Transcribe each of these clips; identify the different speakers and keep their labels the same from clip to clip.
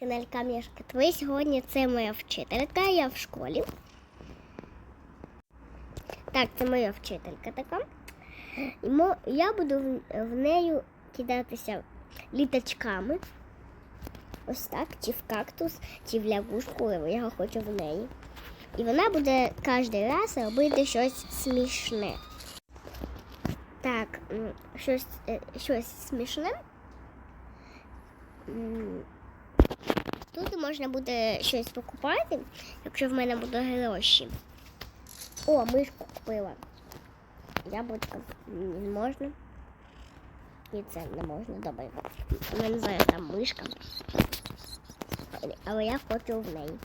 Speaker 1: Канал Кам'яшка Твої сьогодні це моя вчителька, я в школі. Так, це моя вчителька така. І я буду в, в нею кидатися літачками. Ось так, чи в кактус, чи в лягушку, я хочу в неї. І вона буде кожен раз робити щось смішне. Так, щось, е, щось смішне. Тут можна буде щось покупати, якщо в мене будуть гроші. О, мишку купила. Яблучко не можна. І це не можна, добре. У мене зараз там мишка. Але я хочу в неї.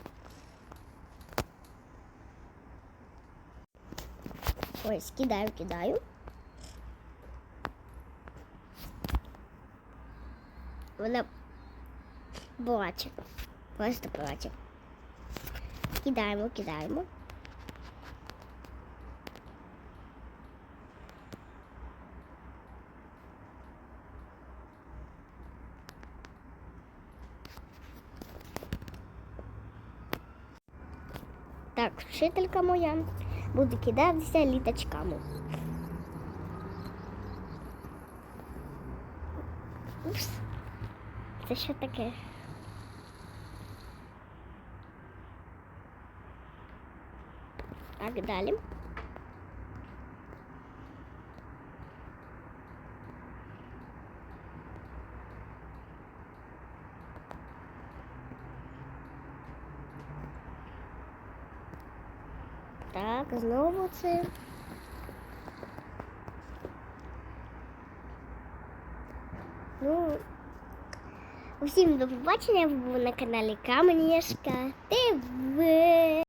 Speaker 1: Ось, кидаю, кидаю. Вона плаче. Просто плаче. Кидаємо, кидаємо. Так, вчителька моя буде кидатися літачками. Упс. Це що таке? Так, далі. Так, знову це. Ну, усім до побачення. Ви були на каналі Каменєшка ТВ.